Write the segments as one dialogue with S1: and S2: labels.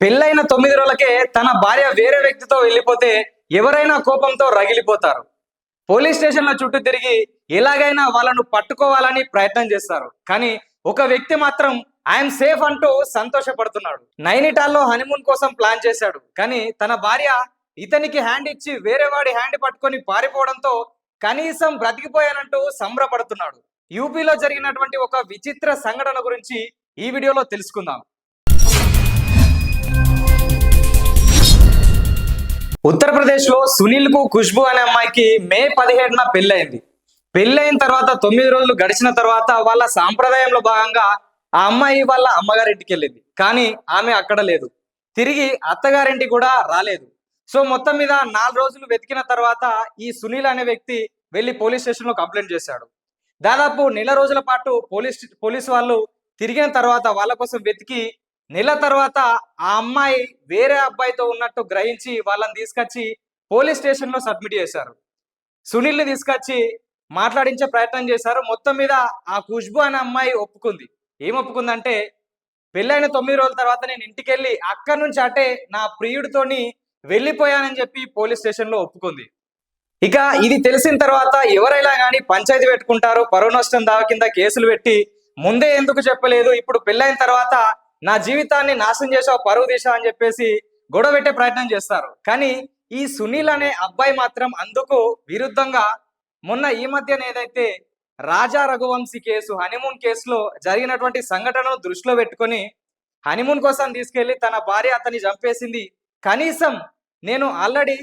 S1: పెళ్ళైన తొమ్మిది రోజులకే తన భార్య వేరే వ్యక్తితో వెళ్ళిపోతే ఎవరైనా కోపంతో రగిలిపోతారు. పోలీస్ స్టేషన్ల చుట్టూ తిరిగి ఎలాగైనా వాళ్ళను పట్టుకోవాలని ప్రయత్నం చేస్తారు. కానీ ఒక వ్యక్తి మాత్రం ఐఎమ్ సేఫ్ అంటూ సంతోషపడుతున్నాడు. నైనిటాల్లో హనీమూన్ కోసం ప్లాన్ చేశాడు. కానీ తన భార్య ఇతనికి హ్యాండ్ ఇచ్చి వేరే వాడి హ్యాండ్ పట్టుకొని పారిపోవడంతో కనీసం బ్రతికిపోయానంటూ సంబరపడుతున్నాడు. యూపీలో జరిగినటువంటి ఒక విచిత్ర సంఘటన గురించి ఈ వీడియోలో తెలుసుకుందాం. ఉత్తరప్రదేశ్లో సునీల్కు ఖుష్బు అనే అమ్మాయికి మే పదిహేడున పెళ్ళయింది. పెళ్ళైన తర్వాత తొమ్మిది రోజులు గడిచిన తర్వాత వాళ్ళ సాంప్రదాయంలో భాగంగా ఆ అమ్మాయి వాళ్ళ అమ్మగారింటికి వెళ్ళింది కానీ ఆమె అక్కడ లేదు. తిరిగి అత్తగారింటికి కూడా రాలేదు. సో మొత్తం మీద నాలుగు రోజులు వెతికిన తర్వాత ఈ సునీల్ అనే వ్యక్తి వెళ్ళి పోలీస్ స్టేషన్లో కంప్లైంట్ చేశాడు. దాదాపు నెల రోజుల పాటు పోలీస్ పోలీస్ వాళ్ళు తిరిగిన తర్వాత వాళ్ళ కోసం వెతికి నెల తర్వాత ఆ అమ్మాయి వేరే అబ్బాయితో ఉన్నట్టు గ్రహించి వాళ్ళని తీసుకొచ్చి పోలీస్ స్టేషన్లో సబ్మిట్ చేశారు. సునీల్ని తీసుకొచ్చి మాట్లాడించే ప్రయత్నం చేశారు. మొత్తం మీద ఆ ఖుష్బు అనే అమ్మాయి ఒప్పుకుంది. ఏం ఒప్పుకుందంటే పెళ్ళైన తొమ్మిది రోజుల తర్వాత నేను ఇంటికి వెళ్ళి అక్కడి నుంచి అటే నా ప్రియుడితోని వెళ్ళిపోయానని చెప్పి పోలీస్ స్టేషన్లో ఒప్పుకుంది. ఇక ఇది తెలిసిన తర్వాత ఎవరైనా కానీ పంచాయతీ పెట్టుకుంటారు. పరువు నష్టం దావ కింద కేసులు పెట్టి ముందే ఎందుకు చెప్పలేదు. ఇప్పుడు పెళ్ళైన తర్వాత నా జీవితాన్ని నాశనం చేసావు పరువు తీసా అని చెప్పేసి గొడవ పెట్టే ప్రయత్నం చేస్తారు. కానీ ఈ సునీల్ అనే అబ్బాయి మాత్రం అందుకు విరుద్ధంగా మొన్న ఈ మధ్యన ఏదైతే రాజా రఘువంశీ కేసు హనీమూన్ కేసులో జరిగినటువంటి సంఘటనను దృష్టిలో పెట్టుకొని హనీమూన్ కోసం తీసుకెళ్ళి తన భార్య అతన్ని చంపేసింది. కనీసం నేను ఆల్రెడీ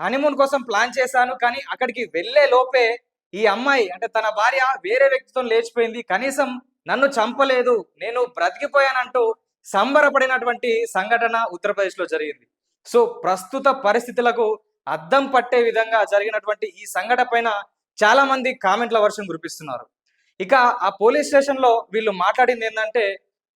S1: హనీమూన్ కోసం ప్లాన్ చేశాను కానీ అక్కడికి వెళ్ళే లోపే ఈ అమ్మాయి అంటే తన భార్య వేరే వ్యక్తితో లేచిపోయింది. కనీసం నన్ను చంపలేదు నేను బ్రతికిపోయానంటూ సంబరపడినటువంటి సంఘటన ఉత్తరప్రదేశ్లో జరిగింది. సో ప్రస్తుత పరిస్థితులకు అద్దం పట్టే విధంగా జరిగినటువంటి ఈ సంఘటన పైన చాలా మంది కామెంట్ల వర్షం కురిపిస్తున్నారు. ఇక ఆ పోలీస్ స్టేషన్లో వీళ్ళు మాట్లాడింది ఏంటంటే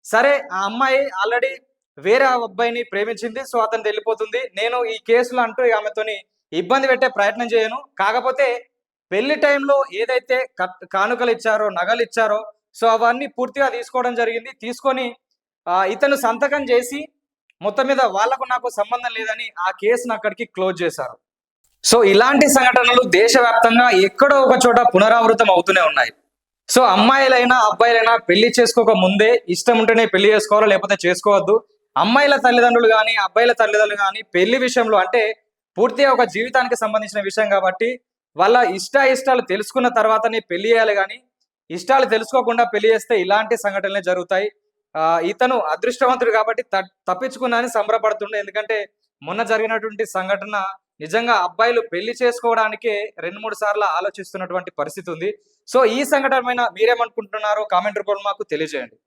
S1: సరే ఆ అమ్మాయి ఆల్రెడీ వేరే అబ్బాయిని ప్రేమించింది సో అతను వెళ్ళిపోతుంది. నేను ఈ కేసులు అంటూ ఆమెతోని ఇబ్బంది పెట్టే ప్రయత్నం చేయను. కాకపోతే పెళ్ళి టైంలో ఏదైతే కానుకలు ఇచ్చారో నగలు ఇచ్చారో సో అవన్నీ పూర్తిగా తీసుకోవడం జరిగింది. తీసుకొని ఇతను సంతకం చేసి మొత్తం మీద వాళ్ళకు నాకు సంబంధం లేదని ఆ కేసును అక్కడికి క్లోజ్ చేశారు. సో ఇలాంటి సంఘటనలు దేశవ్యాప్తంగా ఎక్కడో ఒక చోట పునరావృతం అవుతూనే ఉన్నాయి. సో అమ్మాయిలైనా అబ్బాయిలైనా పెళ్ళి చేసుకోక ముందే ఇష్టం ఉంటేనే పెళ్ళి చేసుకోవాలో లేకపోతే చేసుకోవద్దు. అమ్మాయిల తల్లిదండ్రులు కానీ అబ్బాయిల తల్లిదండ్రులు కానీ పెళ్ళి విషయంలో అంటే పూర్తిగా ఒక జీవితానికి సంబంధించిన విషయం కాబట్టి వాళ్ళ ఇష్ట ఇష్టాలు తెలుసుకున్న తర్వాతనే పెళ్ళి చేయాలి కానీ ఇష్టాలు తెలుసుకోకుండా పెళ్ళి చేస్తే ఇలాంటి సంఘటనలే జరుగుతాయి. ఇతను అదృష్టవంతుడు కాబట్టి తప్పించుకున్నాని తప్పించుకున్నా అని సంబరపడుతుండే. ఎందుకంటే మొన్న జరిగినటువంటి సంఘటన నిజంగా అబ్బాయిలు పెళ్ళి చేసుకోవడానికే రెండు మూడు సార్లు ఆలోచిస్తున్నటువంటి పరిస్థితి ఉంది. సో ఈ సంఘటన పైన మీరేమనుకుంటున్నారో కామెంట్ రూపంలో మాకు తెలియజేయండి.